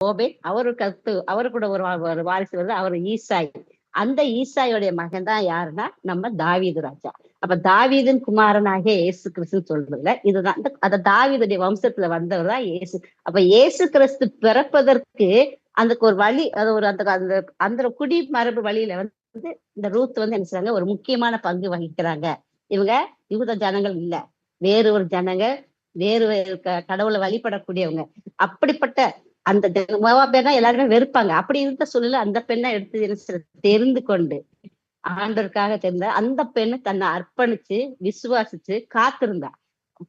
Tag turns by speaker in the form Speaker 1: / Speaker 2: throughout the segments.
Speaker 1: ஓபே அவரு கத்து அவரு கூட ஒரு ஒரு வாரிசு வருது அவர் ஈசாய். அந்த ஈசாயோடைய மகன் தான் யாருன்னா நம்ம தாவீது ராஜா. அப்ப தாவீதின் குமாரனாகிய இயேசு கிறிஸ்துன்னு சொல்றதுல இதுதான். அந்த தாவீதுடைய வம்சத்துல வந்தவர் தான் இயேசு. அப்ப இயேசு கிறிஸ்து பிறப்பதற்கு அந்த ஒரு வழி அது ஒரு அந்த அந்த அந்த குடி மரபு வழியில வந்து இந்த ரூத் வந்து என்ன செய்றாங்க ஒரு முக்கியமான பங்கு வகிக்கிறாங்க. இவங்க யூத ஜனங்கள் இல்ல. வேறு ஒரு ஜனங்க வேறு வேறு க- கடவுளை வழிபடக்கூடியவங்க. அப்படிப்பட்ட அந்த ஜன- மோவாபியர்னா எல்லாருமே வெறுப்பாங்க. அப்படி இருந்த சூழல அந்த பெண்ணை எடுத்து என்ன தெரிந்து கொண்டு ஆண்டவருக்காக தெரிந்த அந்த பெண்ணு தன்னை அர்ப்பணிச்சு விசுவாசிச்சு காத்திருந்தா.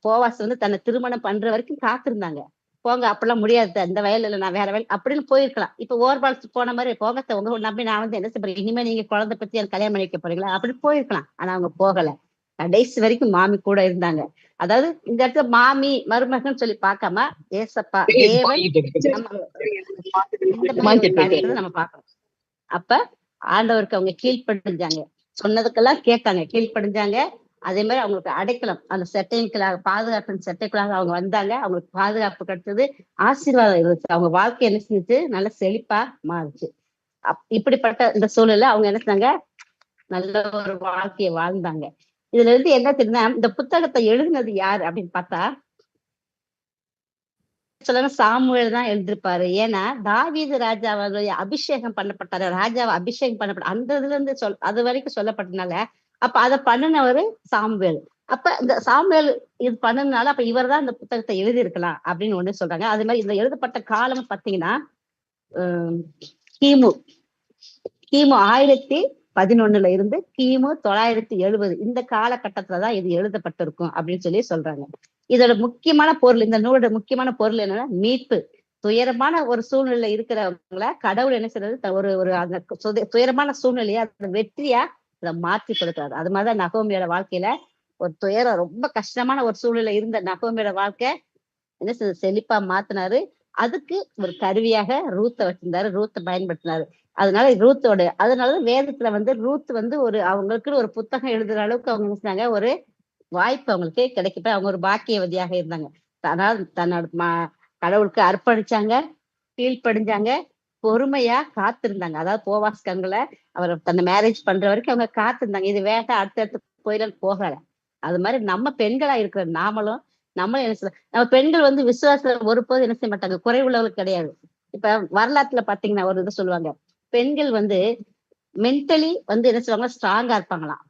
Speaker 1: போவாஸ் வந்து தன்னை திருமணம் பண்ற வரைக்கும் காத்திருந்தாங்க. போங்க அப்பெல்லாம் முடியாது. அந்த வயல்ல நான் வேற வயல் அப்படின்னு போயிருக்கலாம். இப்ப ஓர்பால் போன மாதிரி போங்க உங்க நம்பி நான் வந்து என்ன செய்ய இனிமே நீங்க குழந்தை பத்தி எனக்கு கல்யாணம் பண்ணி வைக்க போறீங்களா? அப்படி போயிருக்கலாம். ஆனா அவங்க போகல. கடைசி வரைக்கும் மாமி கூட இருந்தாங்க. அதாவது இந்த இடத்துல மாமி மருமகன் சொல்லி பார்க்காம ஏசப்பா நம்ம பார்க்கணும். அப்ப ஆண்டவருக்கு அவங்க கீழ்ப்படிஞ்சாங்க. சொன்னதுக்கெல்லாம் கேட்டாங்க கீழ்ப்படிஞ்சாங்க. அதே மாதிரி அவங்களுக்கு அடைக்கலம் அந்த செட்டைக்குள்ளாக பாதுகாப்பின் செட்டைக்குள்ளாக அவங்க வந்தாங்க. அவங்களுக்கு பாதுகாப்பு கிடைச்சது ஆசீர்வாதம் இருந்துச்சு. அவங்க வாழ்க்கை என்ன செஞ்சுச்சு? நல்ல செழிப்பா மாறுச்சு. அப்- இப்படிப்பட்ட இந்த சூழல்ல அவங்க என்ன செஞ்சாங்க? நல்ல ஒரு வாழ்க்கையை வாழ்ந்தாங்க. இதுல இருந்து என்ன தெரியுதுன்னா இந்த புத்தகத்தை எழுதினது யாரு அப்படின்னு பார்த்தா சொல்லுங்க சாமுவேல் தான் எழுதிருப்பாரு ஏன்னா தாவீது ராஜாவுடைய அபிஷேகம் பண்ணப்பட்டாரு. ராஜாவை அபிஷேகம் பண்ணப்பட்ட அந்த இதுல இருந்து சொல் அது வரைக்கும் சொல்லப்பட்டனால அப்ப அதை பண்ணினவரு சாமுவேல். அப்ப இந்த சாமுவேல் இது பண்ணதுனால அப்ப இவர் தான் இந்த புத்தகத்தை எழுதியிருக்கலாம் அப்படின்னு ஒண்ணு சொல்றாங்க. அது மாதிரி இந்த எழுதப்பட்ட காலம் பாத்தீங்கன்னா ஹம், கிமு கிமு ஆயிரத்தி பதினொன்னுல இருந்து கிமு தொள்ளாயிரத்தி எழுபது இந்த காலகட்டத்துலதான் இது எழுதப்பட்டிருக்கும் அப்படின்னு சொல்லி சொல்றாங்க. இதோட முக்கியமான பொருள் இந்த நூலோட முக்கியமான பொருள் என்னன்னா மீட்பு. துயரமான ஒரு சூழ்நிலை இருக்கிறவங்கள கடவுள் என்ன செய்யறது ஒரு ஒரு அந்த சுத- துயரமான சூழ்நிலையை அந்த வெற்றியா இதை மாற்றி கொடுக்குறாரு அது மாதிரிதான் நகோமியோட வாழ்க்கையில ஒரு துயரம் ரொம்ப கஷ்டமான ஒரு சூழ்நிலை இருந்த நகோமியோட வாழ்க்கை என்ன செய்ய செழிப்பா மாத்தினாரு. அதுக்கு ஒரு கருவியாக ரூத்தை வச்சிருந்தாரு. ரூத்தை பயன்படுத்தினாரு. அதனால ரூத்தோட அதனாலதான் வேதத்துல வந்து ரூத் வந்து ஒரு அவங்களுக்குன்னு ஒரு புத்தகம் எழுதுற அளவுக்கு அவங்க நினைச்சாங்க. ஒரு வாய்ப்பு அவங்களுக்கு கிடைக்கப்ப அவங்க ஒரு பாக்கியவதியாக இருந்தாங்க. அதாவது தன்னோட ம- கடவுளுக்கு அர்ப்பணிச்சாங்க கீழ்ப்படிஞ்சாங்க பொறுமையா காத்திருந்தாங்க. அதாவது போவாஸ் கங்களை அவர் தன்னை மேரேஜ் பண்ற வரைக்கும் அவங்க காத்திருந்தாங்க. இது வேக அடுத்தடுத்து போயிடலாம் போகல அது மாதிரி நம்ம பெண்களா இருக்கிற நாமளும் நம்மளும் என்ன செய்ய நம்ம பெண்கள் வந்து விசுவாசம் ஒருபோது என்ன செய்ய மாட்டாங்க. குறைவுள்ளவர்கள் கிடையாது. இப்ப வரலாற்றுல பாத்தீங்கன்னா ஒரு இது சொல்லுவாங்க. பெண்கள் வந்து மென்டலி வந்து என்ன சொல்லுவாங்க? ஸ்ட்ராங்கா இருப்பாங்களாம்.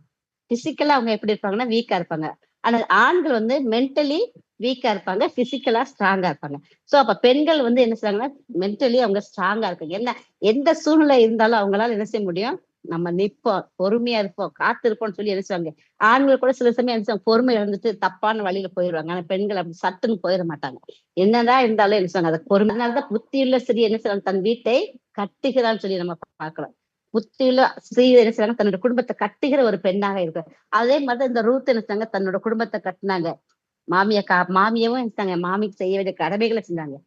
Speaker 1: பிசிக்கலா அவங்க எப்படி இருப்பாங்கன்னா வீக்கா இருப்பாங்க. ஆனா ஆண்கள் வந்து மென்டலி வீக்கா இருப்பாங்க பிசிக்கலா ஸ்ட்ராங்கா இருப்பாங்க. சோ அப்ப பெண்கள் வந்து என்ன செய்வாங்கன்னா மென்டலி அவங்க ஸ்ட்ராங்கா இருக்காங்க என்ன எந்த சூழ்நிலை இருந்தாலும் அவங்களால என்ன செய்ய முடியும்? நம்ம நிப்போம் பொறுமையா இருப்போம் காத்திருப்போம்னு சொல்லி என்ன ஆண்கள் கூட சில சமயம் என்ன பொறுமை இழந்துட்டு தப்பான வழியில போயிடுவாங்க. ஆனா பெண்கள் அப்படி சட்டுன்னு போயிட மாட்டாங்க. என்னதான் இருந்தாலும் என்ன செய்வாங்க அதை பொறுமையானதான் புத்தியுள்ள ஸ்ரீ என்ன செய்வாங்க தன் வீட்டை கட்டுகிறான்னு சொல்லி நம்ம பார்க்கலாம் புத்தியுள்ள ஸ்ரீ என்ன செய்வாங்க தன்னோட குடும்பத்தை கட்டுகிற ஒரு பெண்ணாக இருக்கு. அதே மாதிரி இந்த ரூத் என்ன செஞ்சாங்க தன்னோட குடும்பத்தை கட்டினாங்க. மாமிய கா மாமியவும் என்ன செஞ்சாங்க மாமிக்கு செய்ய வேண்டிய கடமைகளை செஞ்சாங்க.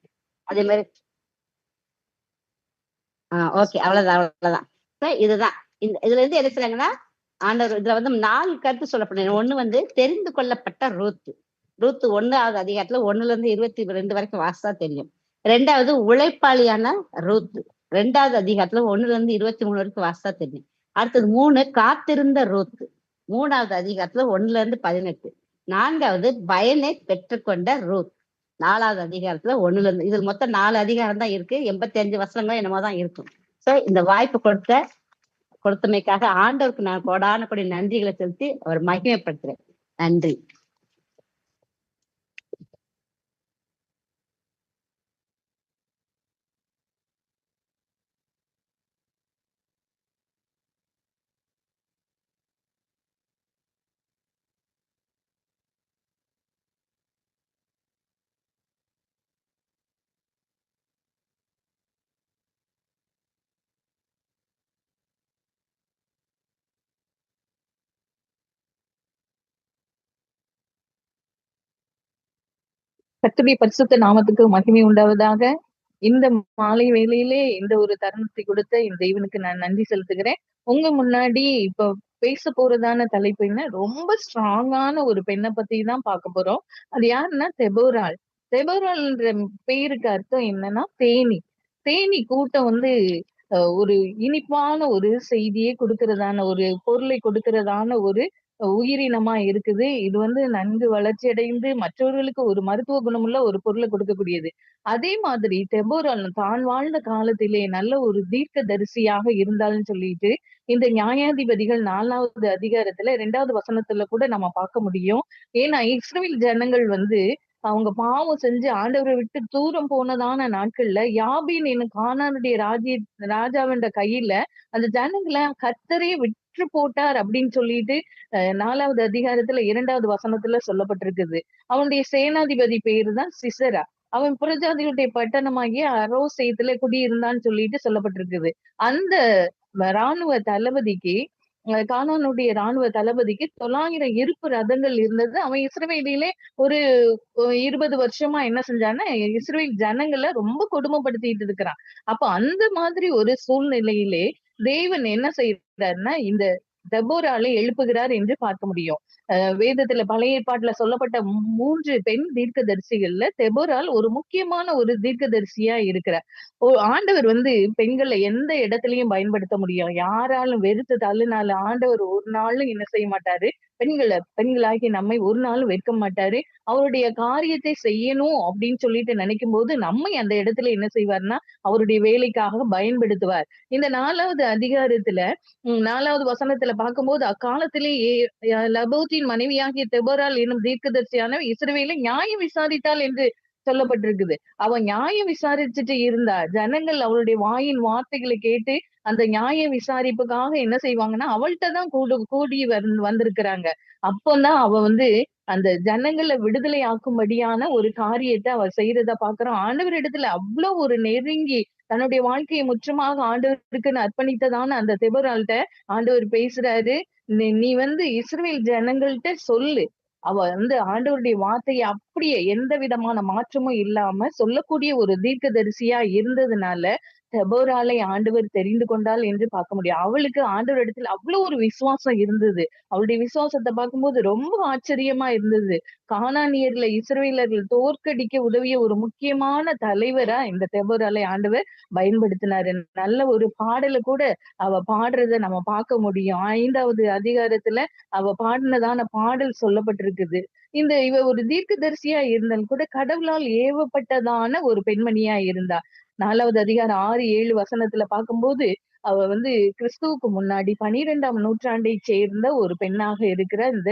Speaker 1: அதே மாதிரி ஆஹ் ஓகே. அவ்வளவுதான் அவ்வளவுதான். இதுதான். இந்த இதுல இருந்து என்ன செய்றாங்கன்னா ஆண்டவர் இதுல வந்து நாலு கருத்து சொல்லப்படுது ஒண்ணு வந்து தெரிந்து கொள்ளப்பட்ட ரூத் ரூத் ஒண்ணாவது அதிகாரத்துல ஒண்ணுல இருந்து இருபத்தி ரெண்டு வரைக்கும் வாசா தெரியும். ரெண்டாவது உழைப்பாளியான ரூத்து. ரெண்டாவது அதிகாரத்துல ஒண்ணுல இருந்து இருபத்தி மூணு வரைக்கும் வாசா தெரியும். அடுத்தது மூணு காத்திருந்த ரூத் மூணாவது அதிகாரத்துல ஒண்ணுல இருந்து பதினெட்டு. நான்காவது பயனை பெற்றுக்கொண்ட ரூத். நாலாவது அதிகாரத்துல ஒண்ணுல இருந்து இதுல மொத்தம் நாலு அதிகாரம் தான் இருக்கு. எண்பத்தி அஞ்சு வருஷங்களும் என்னமோ தான் இருக்கும். சோ இந்த வாய்ப்பு கொடுத்த கொடுத்தமைக்காக ஆண்டவருக்கு நான் கோடான கொடி நன்றிகளை செலுத்தி அவர் மகிமைப்படுத்துறேன். நன்றி.
Speaker 2: கத்துடைய பரிசுத்த நாமத்துக்கு மகிமை உண்டாவதாக. இந்த மாலை வேலையிலே இந்த ஒரு தருணத்தை கொடுத்த இந்த தெய்வனுக்கு நான் நன்றி செலுத்துகிறேன். உங்க முன்னாடி இப்ப பேச போறதான தலைப்புன்னா ரொம்ப ஸ்ட்ராங்கான ஒரு பெண்ணை பத்தி தான் பார்க்க போறோம். அது யாருன்னா தெபோரால் தெபோரால்ன்ற பேருக்கு அர்த்தம் என்னன்னா தேனி. தேனி கூட்டம் வந்து ஒரு இனிப்பான ஒரு செய்தியை கொடுக்கறதான ஒரு பொருளை கொடுக்கறதான ஒரு உயிரினமா இருக்குது. இது வந்து நன்கு வளர்ச்சி அடைந்து மற்றவர்களுக்கு ஒரு மருத்துவ குணமுள்ள ஒரு பொருளை கொடுக்கக்கூடியது. அதே மாதிரி தெபோரால் தான் வாழ்ந்த காலத்திலே நல்ல ஒரு தீர்க்க தரிசியாக இருந்தாலும் சொல்லிட்டு இந்த நியாயாதிபதிகள் நாலாவது அதிகாரத்துல ரெண்டாவது வசனத்துல கூட நம்ம பார்க்க முடியும். ஏன்னா இஸ்ரேல் ஜனங்கள் வந்து அவங்க பாவம் செஞ்சு ஆண்டவரை விட்டு தூரம் போனதான நாட்கள்ல யாபின் எனக்கு கானானுடைய ராஜ்ய ராஜாவின் கையில அந்த ஜனங்களை கத்தரே விற்று போட்டார் அப்படின்னு சொல்லிட்டு அஹ், நாலாவது அதிகாரத்துல இரண்டாவது வசனத்துல சொல்லப்பட்டிருக்குது. அவனுடைய சேனாதிபதி பேரு தான் சிசரா. அவன் புறஜாதிகளுடைய பட்டணமாகிய அரோசேத்துல குடியிருந்தான்னு சொல்லிட்டு சொல்லப்பட்டிருக்குது. அந்த ராணுவ தளபதிக்கு கானானுடைய ராணுவ தளபதிக்கு தொள்ளாயிரம் இருப்பு ரதங்கள் இருந்தது. அவன் இஸ்ரவேலிலே ஒரு இருபது வருஷமா என்ன செஞ்சான்னா இஸ்ரேல் ஜனங்களை ரொம்ப கொடுமைப்படுத்திட்டு இருக்கிறான். அப்ப அந்த மாதிரி ஒரு சூழ்நிலையிலே தேவன் என்ன செய்யறாருன்னா இந்த தெபோராலை எழுப்புகிறார் என்று பார்க்க முடியும். வேதத்துல பழைய ஏற்பாட்டுல சொல்லப்பட்ட மூன்று பெண் தீர்க்கதரிசிகள்ல தெபோரால் ஒரு முக்கியமான ஒரு தீர்க்கதரிசியா இருக்கிறார். ஓ ஆண்டவர் வந்து பெண்களை எந்த இடத்துலயும் பயன்படுத்த முடியும் யாராலும் வெறுத்து தள்ளுனாலும் ஆண்டவர் ஒரு நாளும் என்ன செய்ய மாட்டாரு? பெண்களை பெண்களாகி நம்மை ஒரு நாளும் வெட்க மாட்டாரு. அவருடைய காரியத்தை செய்யணும் அப்படின்னு சொல்லிட்டு நினைக்கும் போது நம்மை அந்த இடத்துல என்ன செய்வார்னா அவருடைய வேலைக்காக பயன்படுத்துவார். இந்த நாலாவது அதிகாரத்துல நாலாவது வசனத்துல பார்க்கும்போது அக்காலத்திலே லபோத்தின் மனைவியாகிய தெபரால் என்னும் தீர்க்கதர்சியான இஸ்ரவேலை நியாயம் விசாரித்தாள் என்று சொல்லப்பட்டிருக்குது. அவ நியாயம் விசாரிச்சுட்டு இருந்தா ஜனங்கள் அவளுடைய வாயின் வார்த்தைகளை கேட்டு அந்த நியாய விசாரிப்புக்காக என்ன செய்வாங்கன்னா அவள்கிட்ட தான் கூடு கூடி வந் வந்திருக்கிறாங்க. அப்போதான் அவ வந்து அந்த ஜனங்களை விடுதலை ஆக்கும்படியான ஒரு காரியத்தை அவ செய்யறத பாக்குறோம் ஆண்டவர் இடத்துல அவ்வளவு ஒரு நெருங்கி தன்னுடைய வாழ்க்கையை முற்றமாக ஆண்டவருக்குன்னு அர்ப்பணித்ததான அந்த தெபரால்கிட்ட ஆண்டவர் பேசுறாரு. நீ நீ வந்து இஸ்ரேல் ஜனங்கள்கிட்ட சொல்லு. அவ வந்து ஆண்டவருடைய வார்த்தையை அப்படியே எந்த விதமான மாற்றமும் இல்லாம சொல்லக்கூடிய ஒரு தீர்க்கதரிசியா இருந்ததுனால தெபோராலை ஆண்டவர் தெரிந்து கொண்டாள் என்று பார்க்க முடியும். அவளுக்கு ஆண்டவர் இடத்துல அவ்வளவு ஒரு விசுவாசம் இருந்தது. அவளுடைய விசுவாசத்தை பார்க்கும்போது ரொம்ப ஆச்சரியமா இருந்தது. காணானியர்ல இஸ்ரேலர்கள் தோற்கடிக்க உதவிய ஒரு முக்கியமான தலைவரா இந்த தெபோராலை ஆண்டவர் பயன்படுத்தினாரு. நல்ல ஒரு பாடலை கூட அவ பாடுறத நம்ம பார்க்க முடியும். ஐந்தாவது அதிகாரத்துல அவ பாடினதான பாடல் சொல்லப்பட்டிருக்குது. இந்த இவ ஒரு தீர்க்க தரிசியா இருந்தாலும் கூட கடவுளால் ஏவப்பட்டதான ஒரு பெண்மணியா இருந்தா. நாலாவது அதிகாரம் ஆறு ஏழு வசனத்துல பார்க்கும்போது அவ வந்து கிறிஸ்துவுக்கு முன்னாடி பனிரெண்டாம் நூற்றாண்டை சேர்ந்த ஒரு பெண்ணாக இருக்கிற இந்த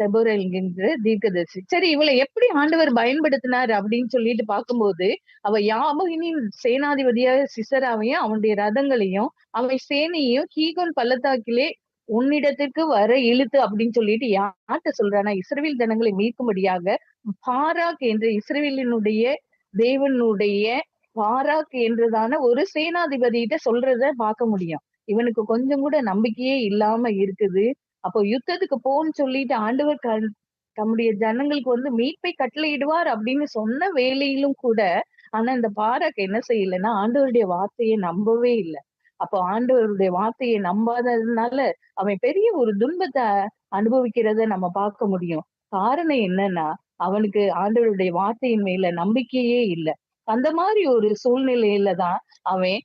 Speaker 2: தெபோரல் என்கின்ற தீர்க்கதரிசி. சரி இவளை எப்படி ஆண்டவர் பயன்படுத்தினார் அப்படின்னு சொல்லிட்டு பார்க்கும்போது அவ யாபகினின் சேனாதிபதியாக சிசராவையும் அவனுடைய ரதங்களையும் அவன் சேனையும் ஹீகோன் பள்ளத்தாக்கிலே உன்னிடத்திற்கு வர இழுத்து அப்படின்னு சொல்லிட்டு யார்கிட்ட சொல்றானா இஸ்ரேவில் ஜனங்களை மீட்கும்படியாக பாராக் என்ற இஸ்ரேலினுடைய தேவனுடைய பாராக் என்றதான ஒரு சேனாதிபதியிட்ட சொல்றத பார்க்க முடியும். இவனுக்கு கொஞ்சம் கூட நம்பிக்கையே இல்லாம இருக்குது. அப்போ யுத்தத்துக்கு போன்னு சொல்லிட்டு ஆண்டவர் க- தம்முடைய ஜனங்களுக்கு வந்து மீட்பை கட்டளையிடுவார் அப்படின்னு சொன்ன வேலையிலும் கூட ஆனா இந்த பாராக் என்ன செய்யலைன்னா ஆண்டவருடைய வார்த்தையை நம்பவே இல்லை. அப்போ ஆண்டவருடைய வார்த்தையை நம்பாததுனால அவன் பெரிய ஒரு துன்பத்தை அனுபவிக்கிறத நம்ம பார்க்க முடியும். காரணம் என்னன்னா அவனுக்கு ஆண்டவருடைய வார்த்தையின் மேல நம்பிக்கையே இல்லை. அந்த மாதிரி ஒரு சூழ்நிலையில தான் அவன்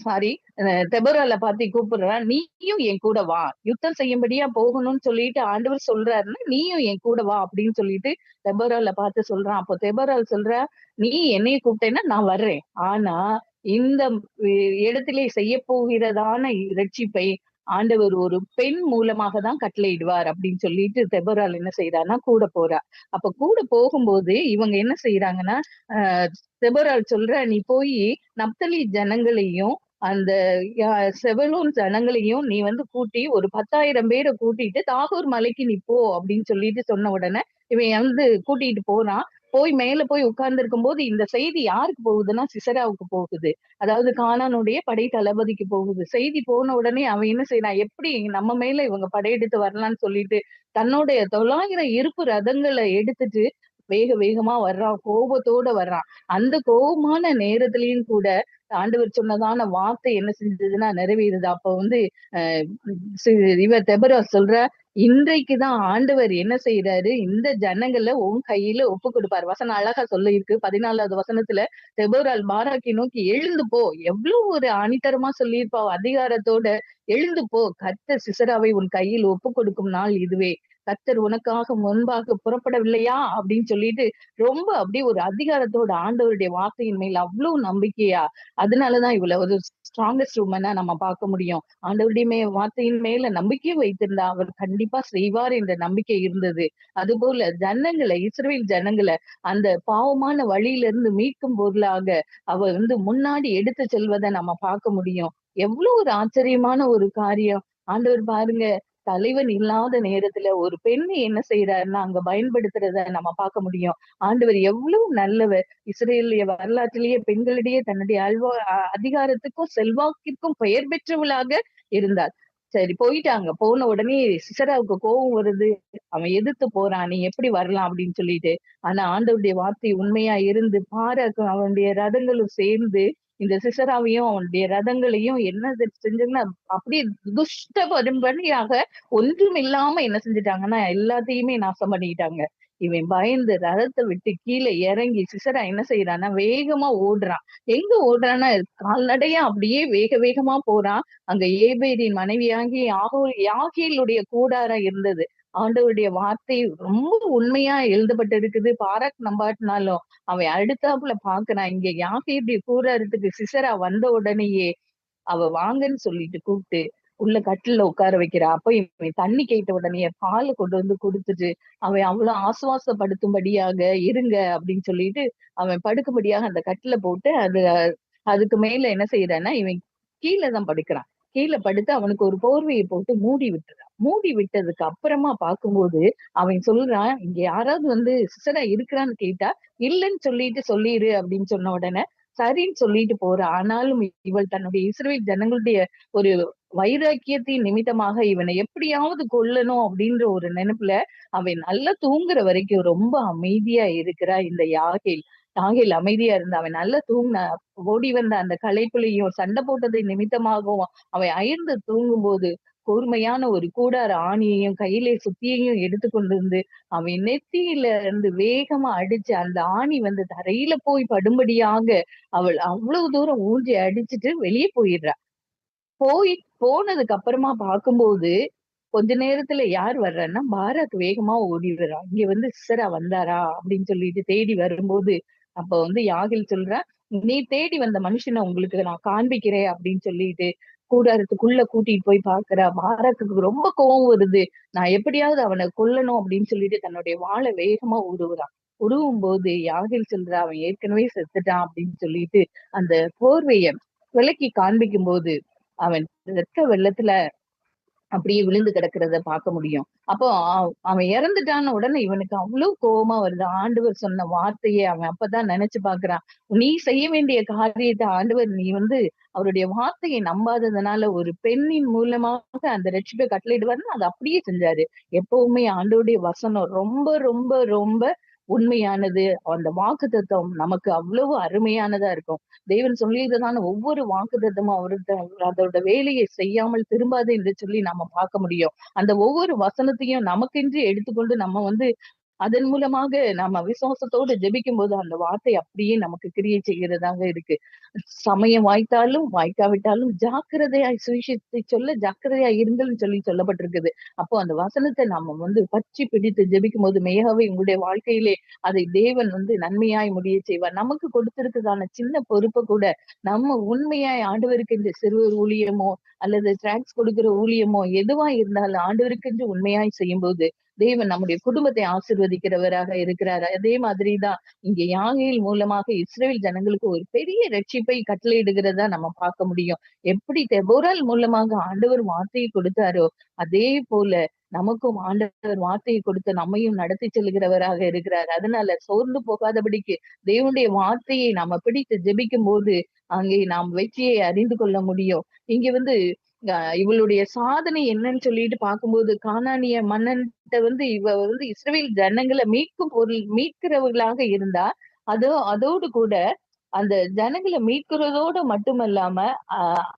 Speaker 2: சாரி uh, தெபரால பார்த்து கூப்பிடுறான் நீயும் என் கூட வா. யுத்தம் செய்யும்படியா போகணும்னு சொல்லிட்டு ஆண்டவர் சொல்றாருன்னா நீயும் என் கூட வா அப்படின்னு சொல்லிட்டு தெபரால பார்த்து சொல்றான். அப்போ தெபரால் சொல்ற நீ என்னைய கூப்பிட்டேன்னா நான் வர்றேன். ஆனா இந்த இடத்திலே செய்ய போகிறதான ரட்சிப்பை ஆண்டவர் ஒரு பெண் மூலமாக தான் கட்டளையிடுவார் அப்படின்னு சொல்லிட்டு தெபரால் என்ன செய்யறான்னா கூட போறா அப்ப கூட போகும்போது இவங்க என்ன செய்யறாங்கன்னா ஆஹ் தெபரால் சொல்ற நீ போய் நப்தலி ஜனங்களையும் அந்த செவலூன் ஜனங்களையும் நீ வந்து கூட்டி ஒரு பத்தாயிரம் பேரை கூட்டிட்டு தாகூர் மலைக்கு நீ போ அப்படின்னு சொல்லிட்டு சொன்ன உடனே இவன் வந்து கூட்டிட்டு போறான். போய் மேல போய் உட்கார்ந்து போது இந்த செய்தி யாருக்கு போகுதுன்னா சிசராவுக்கு போகுது. அதாவது கானானுடைய படை தளபதிக்கு போகுது. செய்தி போன உடனே அவன் என்ன செய்யறான் எப்படி நம்ம மேல இவங்க படையெடுத்து வரலாம்னு சொல்லிட்டு தன்னுடைய தொள்ளாயிரம் இருப்பு ரதங்களை எடுத்துட்டு வேக வேகமா வர்றான் கோபத்தோட வர்றான். அந்த கோபமான நேரத்திலையும் கூட ஆண்டவர் சொன்னதான வார்த்தை என்ன செஞ்சதுன்னா நிறைவேறுது. அப்ப வந்து அஹ் இவர் தெபரா சொல்ற இன்றைக்குதான் ஆண்டவர் என்ன செய்யறாரு இந்த ஜனங்களை உன் கையில ஒப்பு கொடுப்பாரு வசனம் அழகா சொல்ல இருக்கு பதினாலாவது வசனத்துல தெபோரால் பாராக்கி நோக்கி எழுந்து போ. எவ்வளவு ஒரு ஆணித்தரமா சொல்லியிருப்பா அதிகாரத்தோட எழுந்து போ. கத்த சிசராவை உன் கையில் ஒப்பு கொடுக்கும் நாள் இதுவே. கத்தர் உனக்காக முன்பாக புறப்படவில்லையா? அப்படின்னு சொல்லிட்டு ரொம்ப அப்படியே ஒரு அதிகாரத்தோட ஆண்டவருடைய வார்த்தையின் மேல அவ்வளவு நம்பிக்கையா அதனாலதான் இவ்வளவு ஒரு ஸ்ட்ராங்கஸ்ட் உமனா நம்ம பார்க்க முடியும். ஆண்டவருடைய மே வார்த்தையின் மேல நம்பிக்கை வைத்திருந்தா அவர் கண்டிப்பா செய்வார் என்ற நம்பிக்கை இருந்தது. அது போல ஜனங்களை இஸ்ரேல் ஜனங்களை அந்த பாவமான வழியில இருந்து மீட்கும் பொருளாக அவர் வந்து முன்னாடி எடுத்து செல்வதை நம்ம பார்க்க முடியும். எவ்வளவு ஒரு ஆச்சரியமான ஒரு காரியம். ஆண்டவர் பாருங்க தலைவன் இல்லாத நேரத்துல ஒரு பெண்ணை என்ன செய்யறாருன்னா அங்க பயன்படுத்துறத நம்ம பார்க்க முடியும். ஆண்டவர் எவ்வளவு நல்லவர். இஸ்ரேலிய வரலாற்றிலேயே பெண்களிடையே தன்னுடைய அல்வா அதிகாரத்துக்கும் செல்வாக்கிற்கும் பெயர் பெற்றவளாக இருந்தார் சரி போயிட்டாங்க. போன உடனே சிசராவுக்கு கோபம் வருது. அவன் எதிர்த்து போறான் நீ எப்படி வரலாம்? அப்படின்னு சொல்லிட்டு. ஆனா ஆண்டவருடைய வார்த்தை உண்மையா இருந்து பாராக்கு அவனுடைய ரதங்களும் சேர்ந்து இந்த சிசராவையும் அவனுடைய ரதங்களையும் என்ன செஞ்சாங்கன்னா அப்படியே துஷ்ட பரும்படியாக ஒன்றும் இல்லாம என்ன செஞ்சுட்டாங்கன்னா எல்லாத்தையுமே நாசம் பண்ணிட்டாங்க இவன் பயந்து ரதத்தை விட்டு கீழே இறங்கி சிசரா என்ன செய்யறான்னா வேகமா ஓடுறான். எங்க ஓடுறான்னா கால்நடையா அப்படியே வேக வேகமா போறான். அங்க ஏபேரின் மனைவியாகி யாகோ யாகியலுடைய கூடாரம் இருந்தது. ஆண்டவருடைய வார்த்தை ரொம்ப உண்மையா எழுதப்பட்டிருக்குது. பாராக் நம்பாட்டினாலும் அவன் அடுத்தாப்புல பாக்குறான் இங்க யாகேலுடைய கூடாரத்துக்கு சிசரா வந்த உடனேயே அவ வாங்கன்னு சொல்லிட்டு கூப்பிட்டு உள்ள கட்டில உட்கார வைக்கிறா. அப்ப இவன் தண்ணி கேட்ட உடனே பால் கொண்டு வந்து கொடுத்துட்டு அவன் அவ்வளவு ஆசுவாசப்படுத்தும்படியாக இருங்க அப்படின்னு சொல்லிட்டு அவன் படுக்கும்படியாக அந்த கட்டில போட்டு அது அதுக்கு மேல என்ன செய்யறான்னா இவன் கீழே தான் படுக்கிறான். கீழே படுத்து அவனுக்கு ஒரு போர்வையை போட்டு மூடி விட்டுறான் மூடி விட்டதுக்கு அப்புறமா பார்க்கும்போது அவன் சொல்றான் இங்க யாராவது வந்து சிஸ்டரா இருக்கிறான்னு கேட்டா இல்லைன்னு சொல்லிட்டு சொல்லிடு அப்படின்னு சொன்ன உடனே சரின்னு சொல்லிட்டு போறா. ஆனாலும் இவள் தன்னுடைய இஸ்ரேல் ஜனங்களுடைய ஒரு வைராக்கியத்தின் நிமித்தமாக இவனை எப்படியாவது கொல்லணும் அப்படின்ற ஒரு நினைப்புல அவன் நல்லா தூங்குற வரைக்கும் ரொம்ப அமைதியா இருக்கிறா இந்த யாகில். யாகேல் அமைதியா இருந்த அவன் நல்லா தூங்கின ஓடி வந்த அந்த களைப்புலையும் சண்டை போட்டதை நிமித்தமாகவும் அவன் அயர்ந்து தூங்கும் போது கூர்மையான ஒரு கூடார ஆணியையும் கையிலே சுத்தியையும் எடுத்து கொண்டு வந்து அவன் நெத்தியில இருந்து வேகமா அடிச்சு அந்த ஆணி வந்து தரையில போய் படும்படியாக அவள் அவ்வளவு தூரம் ஊன்றி அடிச்சுட்டு வெளியே போயிடுறா. போய் போனதுக்கு அப்புறமா பார்க்கும்போது கொஞ்ச நேரத்துல யார் வர்றான்னா பாரத் வேகமா ஓடி வர்றா. இங்க வந்து சிசரா வந்தாரா? அப்படின்னு சொல்லிட்டு தேடி வரும்போது அப்ப வந்து யாகில் சொல்ற நீ தேடி வந்த மனுஷனை உங்களுக்கு நான் காண்பிக்கிறேன் அப்படின்னு சொல்லிட்டு கூடாரத்துக்குள்ள கூட்டிட்டு போய் பாக்குற பாராக்குக்கு ரொம்ப கோவம் வருது. நான் எப்படியாவது அவனை கொல்லணும் அப்படின்னு சொல்லிட்டு தன்னுடைய வாழை வேகமா உருவுறான் உருவும் போது யாகில் சொல்ற அவன் ஏற்கனவே செத்துட்டான் அப்படின்னு சொல்லிட்டு அந்த போர்வைய விலக்கி காண்பிக்கும் போது அவன் ரத்த வெள்ளத்துல அப்படியே விழுந்து கிடக்கிறத பார்க்க முடியும். அப்போ அவ- அவன் இறந்துட்டான உடனே இவனுக்கு அவ்வளவு கோபமா வருது. ஆண்டவர் சொன்ன வார்த்தையை அவன் அப்பதான் நினைச்சு பாக்குறான் நீ செய்ய வேண்டிய காரியத்தை ஆண்டவர் நீ வந்து அவருடைய வார்த்தையை நம்பாததுனால ஒரு பெண்ணின் மூலமாக அந்த ரட்சிப்பை கட்டளையிடுவாருன்னு அதை அப்படியே செஞ்சாரு. எப்பவுமே ஆண்டோடைய வசனம் ரொம்ப ரொம்ப ரொம்ப உண்மையானது அந்த வாக்கு தத்துவம் நமக்கு அவ்வளவு அருமையானதா இருக்கும். தேவன் சொல்லியதுதான ஒவ்வொரு வாக்கு தத்துவமும் அவருக்கு அதோட வேலையை செய்யாமல் திரும்பாது என்று சொல்லி நம்ம பார்க்க முடியும். அந்த ஒவ்வொரு வசனத்தையும் நமக்கென்று எடுத்துக்கொண்டு நம்ம வந்து அதன் மூலமாக நம்ம விசுவாசத்தோடு ஜெபிக்கும் போது அந்த வார்த்தை அப்படியே நமக்கு கிரியை செய்கிறதாக இருக்கு. சமயம் வாய்த்தாலும் வாய்க்காவிட்டாலும் ஜாக்கிரதையாய் சுவிசேஷத்தை சொல்ல ஜாக்கிரதையா இருங்கள்னு சொல்லி சொல்லப்பட்டிருக்குது. அப்போ அந்த வசனத்தை நாம வந்து பற்றி பிடித்து ஜெபிக்கும் போது மெய்யாவே உங்களுடைய வாழ்க்கையிலே அதை தேவன் வந்து நன்மையாய் முடிய செய்வார். நமக்கு கொடுத்திருக்கிறதான சின்ன பொறுப்பை கூட நம்ம உண்மையாய் ஆண்டவருக்கு இந்த சிறுவர் ஊழியமோ அல்லது டிராக்ஸ் கொடுக்கிற ஊழியமோ எதுவா இருந்தாலும் ஆண்டவருக்கு உண்மையாய் செய்யும் போது தேவன் நம்முடைய குடும்பத்தை ஆசிர்வதிக்கிறவராக இருக்கிறார். அதே மாதிரிதான் இங்க யாகையில் மூலமாக இஸ்ரேல் ஜனங்களுக்கு ஒரு பெரிய ரட்சிப்பை கட்டளையிடுகிறதா நம்ம பார்க்க முடியும். எப்படி தெபோரால் மூலமாக ஆண்டவர் வார்த்தையை கொடுத்தாரோ அதே போல நமக்கும் ஆண்டவர் வார்த்தையை கொடுத்து நம்மையும் நடத்தி செல்கிறவராக இருக்கிறார். அதனால சோர்ந்து போகாதபடிக்கு தேவனுடைய வார்த்தையை நாம பிடித்து ஜெபிக்கும் போது அங்கே நாம் வெற்றியை அறிந்து கொள்ள முடியும். இங்க வந்து இவளுடைய சாதனை என்னன்னு சொல்லிட்டு பார்க்கும்போது கானானிய மன்னன்கிட்ட வந்து இவ வந்து இஸ்ரேல் ஜனங்களை மீட்கும் பொருள் மீட்கிறவர்களாக இருந்தா அதோ அதோடு கூட அந்த ஜனங்களை மீட்கிறதோட மட்டுமல்லாம ஆஹ்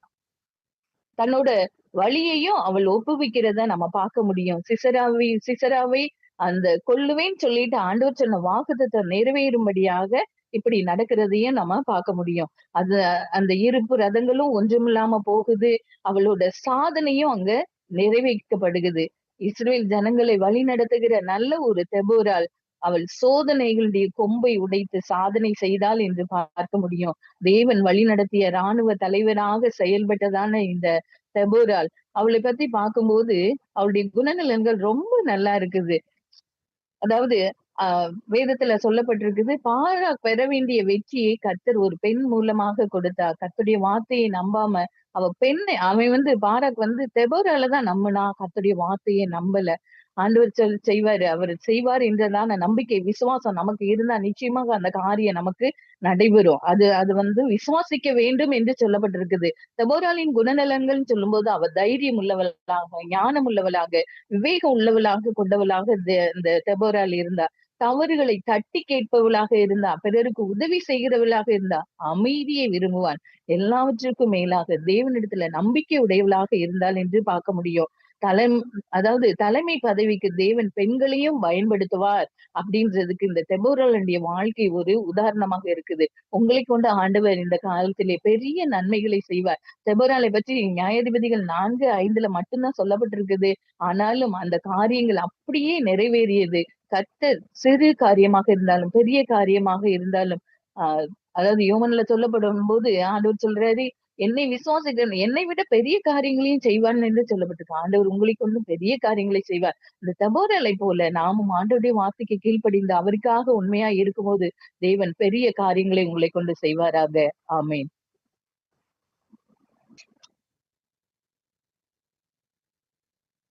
Speaker 2: தன்னோட வழியையும் அவள் ஒப்புவிக்கிறத நம்ம பார்க்க முடியும். சிசராவை சிசராவை அந்த கொல்லுவேன்னு சொல்லிட்டு ஆண்டவர் சொன்ன வாக்குத்தத்தை நிறைவேறும்படியாக இப்படி நடக்கிறதையும் நம்ம பார்க்க முடியும். அது அந்த இருப்பு ரதங்களும் ஒன்றுமில்லாம போகுது. அவளோட சாதனையும் அங்க நிறைவேற்றப்படுகிறது. இஸ்ரேல் ஜனங்களை வழி நடத்துகிற நல்ல ஒரு தெபோரால் அவள் சோதனைகளுடைய கொம்பை உடைத்து சாதனை செய்தால் என்று பார்க்க முடியும். தேவன் வழி நடத்திய ராணுவ தலைவராக செயல்பட்டதான இந்த தெபோரால் அவளை பத்தி பார்க்கும்போது அவளுடைய குணநலன்கள் ரொம்ப நல்லா இருக்குது. அதாவது ஆஹ் வேதத்துல சொல்லப்பட்டிருக்குது பாரா பெற வேண்டிய வெற்றியை கர்த்தர் ஒரு பெண் மூலமாக கொடுத்தா கத்துடைய வார்த்தையை நம்பாம அவ பெண்ணை அவன் வந்து பாராக் வந்து தெபோராலதான் நம்பினா கத்துடைய வார்த்தையை நம்பல. ஆண்டவர் சொல் செய்வாரு அவர் செய்வார் என்றதான நம்பிக்கை விசுவாசம் நமக்கு இருந்தா நிச்சயமாக அந்த காரியம் நமக்கு நடைபெறும். அது அது வந்து விசுவாசிக்க வேண்டும் என்று சொல்லப்பட்டிருக்குது. தெபோராலின் குணநலன்கள் சொல்லும்போது அவ தைரியம் உள்ளவளாக ஞானம் உள்ளவளாக விவேகம் உள்ளவளாக கொண்டவளாக இந்த- இந்த இருந்தா. தவறுகளை தட்டி கேட்பவளாக இருந்தா பிறருக்கு உதவி செய்கிறவளாக இருந்தா அமைதியை விரும்புவான் எல்லாவற்றுக்கும் மேலாக தேவனிடத்துல நம்பிக்கை உடையவளாக இருந்தாள் என்று பார்க்க முடியும். தலை அதாவது தலைமை பதவிக்கு தேவன் பெண்களையும் பயன்படுத்துவார் அப்படின்றதுக்கு இந்த தெபோரலுடைய வாழ்க்கை ஒரு உதாரணமாக இருக்குது. உங்களை கொண்டு ஆண்டவர் இந்த காலத்திலே பெரிய நன்மைகளை செய்வார். தெபோராலை பற்றி நியாயாதிபதிகள் நான்கு ஐந்துல மட்டும்தான் சொல்லப்பட்டிருக்குது. ஆனாலும் அந்த காரியங்கள் அப்படியே நிறைவேறியது. கர்த்தர் சிறு காரியமாக இருந்தாலும் பெரிய காரியமாக இருந்தாலும் ஆஹ் அதாவது யோமன்ல சொல்லப்படும் போது ஆண்டவர் சொல்றாரு என்னை விசுவாசிகள் என்னை விட பெரிய காரியங்களையும் செய்வான் என்று சொல்லப்பட்டிருக்கு. ஆண்டவர் உங்களுக்கு ஒன்றும் பெரிய காரியங்களை செய்வார். இந்த தபோரலை போல நாமும் ஆண்டவருடைய வார்த்தைக்கு கீழ்ப்படிந்து அவருக்காக உண்மையா இருக்கும்போது தேவன் பெரிய காரியங்களை உங்களை கொண்டு செய்வாராக. ஆமேன்.